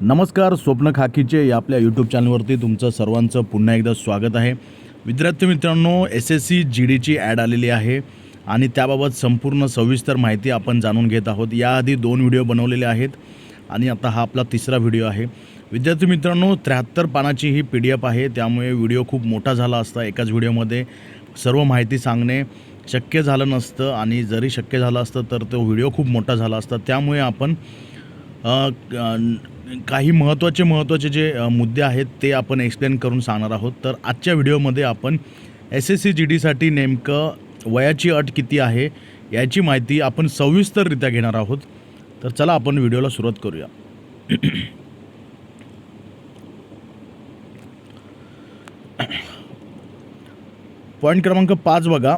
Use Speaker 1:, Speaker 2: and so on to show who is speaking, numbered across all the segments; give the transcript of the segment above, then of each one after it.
Speaker 1: नमस्कार स्वप्न खाकीचे या आपल्या यूट्यूब चॅनलवरती तुमचं सर्वांचं पुन्हा एकदा स्वागत आहे. विद्यार्थी मित्रांनो एस एस सी जी डीची ॲड आलेली आहे आणि त्याबाबत संपूर्ण सविस्तर माहिती आपण जाणून घेत आहोत. याआधी दोन व्हिडिओ बनवलेले आहेत आणि आता हा आपला तिसरा व्हिडिओ आहे. विद्यार्थी मित्रांनो त्र्याहत्तर पानाची ही पी डी एफ आहे. त्यामुळे व्हिडिओ खूप मोठा झाला असता एकाच व्हिडिओमध्ये सर्व माहिती सांगणे शक्य झालं नसतं आणि जरी शक्य झालं असतं तर तो व्हिडिओ खूप मोठा झाला असता. त्यामुळे आपण काही महत्त्वाचे महत्त्वाचे जे मुद्दे आहेत ते आपण एक्सप्लेन करून सांगणार आहोत. तर आजच्या व्हिडिओमध्ये आपण एस एस सी जी डीसाठी नेमकं वयाची अट किती आहे याची माहिती आपण सविस्तररित्या घेणार आहोत. तर चला आपण व्हिडिओला सुरुवात करूया. पॉईंट क्रमांक पाच बघा.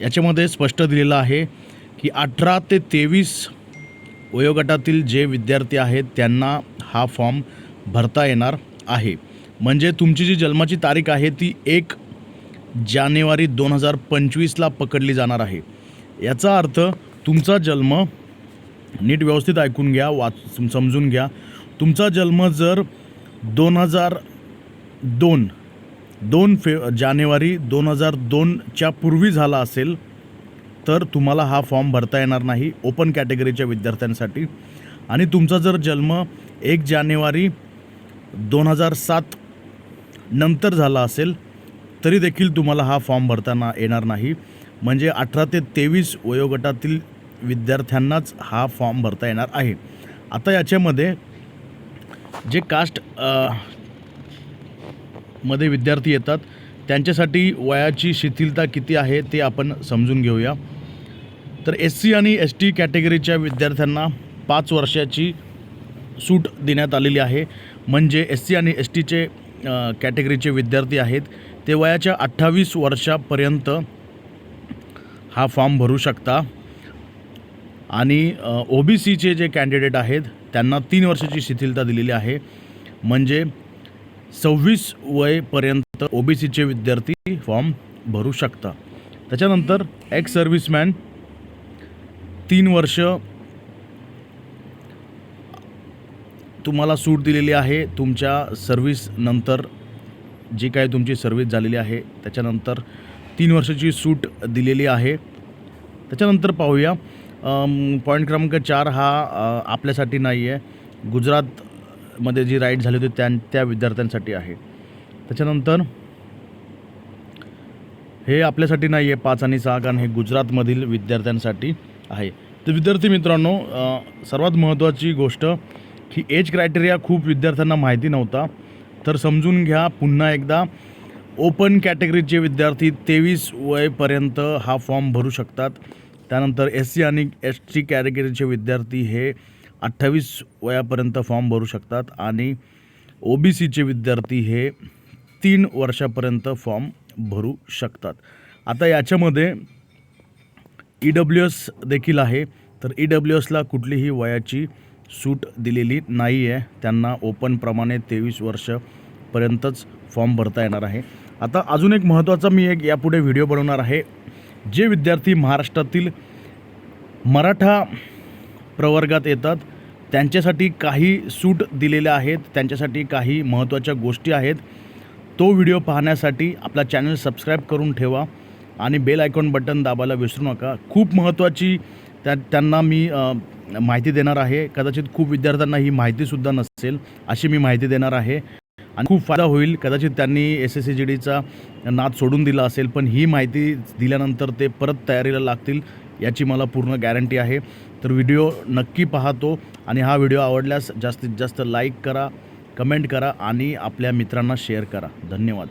Speaker 1: याच्यामध्ये स्पष्ट दिलेलं आहे की अठरा ते तेवीस वयोगटातील जे विद्यार्थी आहेत त्यांना हा फॉर्म भरता येणार आहे. म्हणजे तुमची जी जन्माची तारीख आहे ती एक जानेवारी दोन हजार पंचवीसला पकडली जाणार आहे. याचा अर्थ तुमचा जन्म नीट व्यवस्थित ऐकून घ्या वाच समजून घ्या. तुमचा जन्म जर दोन हजार दोन दोन फे जानेवारी दोन हजार दोनच्या पूर्वी झाला असेल तर तुम्हाला हा फॉर्म भरता येणार नाही. ओपन कॅटेगरीच्या विद्यार्थ्यांसाठी. आणि तुमचा जर जन्म एक जानेवारी दोन हजार सात नंतर झाला असेल तरी देखील तुम्हाला हा फॉर्म भरताना येणार नाही. म्हणजे अठरा ते तेवीस वयोगटातील विद्यार्थ्यांनाच हा फॉर्म भरता येणार आहे. आता याच्यामध्ये जे कास्टमध्ये विद्यार्थी येतात त्यांच्यासाठी वयाची शिथिलता किती आहे ते आपण समजून घेऊया. तर एस सी आणि एस टी कॅटेगरीच्या विद्यार्थ्यांना पाच वर्षाची सूट देण्यात आलेली आहे. म्हणजे एस सी आणि एस टीचे कॅटेगरीचे विद्यार्थी आहेत. ते वयाच्या अठ्ठावीस वर्षापर्यंत हा फॉर्म भरू शकता. आणि ओ बी सीचे जे कॅन्डिडेट आहेत त्यांना तीन वर्षाची शिथिलता दिलेली आहे. म्हणजे सव्वीस वयपर्यंत ओ बी सीचे विद्यार्थी फॉर्म भरू शकता. त्याच्यानंतर एक्स सर्व्हिसमॅन तीन वर्ष तुम्हाला सूट दिलेली आहे तुमच्या सर्व्हिसनंतर जी काय तुमची सर्व्हिस झालेली आहे त्याच्यानंतर तीन वर्षाची सूट दिलेली आहे. त्याच्यानंतर पाहूया. पॉईंट क्रमांक चार हा आपल्यासाठी नाही आहे गुजरातमध्ये जी राईड झाली होती त्या त्या विद्यार्थ्यांसाठी आहे. त्याच्यानंतर हे आपल्यासाठी नाही आहे पाच आणि सहा कारण हे गुजरातमधील विद्यार्थ्यांसाठी. आहे. तर विद्यार्थी मित्रांनो सर्वात महत्त्वाची गोष्ट की एज क्रायटेरिया खूप विद्यार्थ्यांना माहिती नव्हता. तर समजून घ्या पुन्हा एकदा ओपन कॅटेगरीचे विद्यार्थी तेवीस वयपर्यंत हा फॉर्म भरू शकतात. त्यानंतर एस सी आणि एस टी कॅटेगरीचे विद्यार्थी हे अठ्ठावीस वयापर्यंत फॉर्म भरू शकतात आणि ओ बी सीचे विद्यार्थी हे तीन वर्षापर्यंत फॉर्म भरू शकतात. आता याच्यामध्ये ई डब्ल्यू एस देखील आहे. तर ई डब्ल्यू एसला कुठलीही वयाची सूट दिलेली नाही आहे त्यांना ओपनप्रमाणे तेवीस वर्षपर्यंतच फॉर्म भरता येणार आहे. आता अजून एक महत्त्वाचा मी एक यापुढे व्हिडिओ बनवणार आहे. जे विद्यार्थी महाराष्ट्रातील मराठा प्रवर्गात येतात त्यांच्यासाठी काही सूट दिलेल्या आहेत त्यांच्यासाठी काही महत्त्वाच्या गोष्टी आहेत. तो व्हिडिओ पाहण्यासाठी आपला चॅनल सबस्क्राईब करून ठेवा. आणि बेल आयकॉन बटन दाबायला विसरू नका. खूप महत्त्वाची त्या त्यांना मी माहिती देणार आहे. कदाचित खूप विद्यार्थ्यांना ही माहितीसुद्धा नसेल अशी मी माहिती देणार आहे. आणि खूप फायदा होईल. कदाचित त्यांनी एस एस सी जी डीचा नाद सोडून दिला असेल पण ही माहिती दिल्यानंतर ते परत तयारीला लागतील याची मला पूर्ण गॅरंटी आहे. तर व्हिडिओ नक्की पाहतो आणि हा व्हिडिओ आवडल्यास जास्तीत जास्त लाईक करा कमेंट करा आणि आपल्या मित्रांना शेअर करा. धन्यवाद.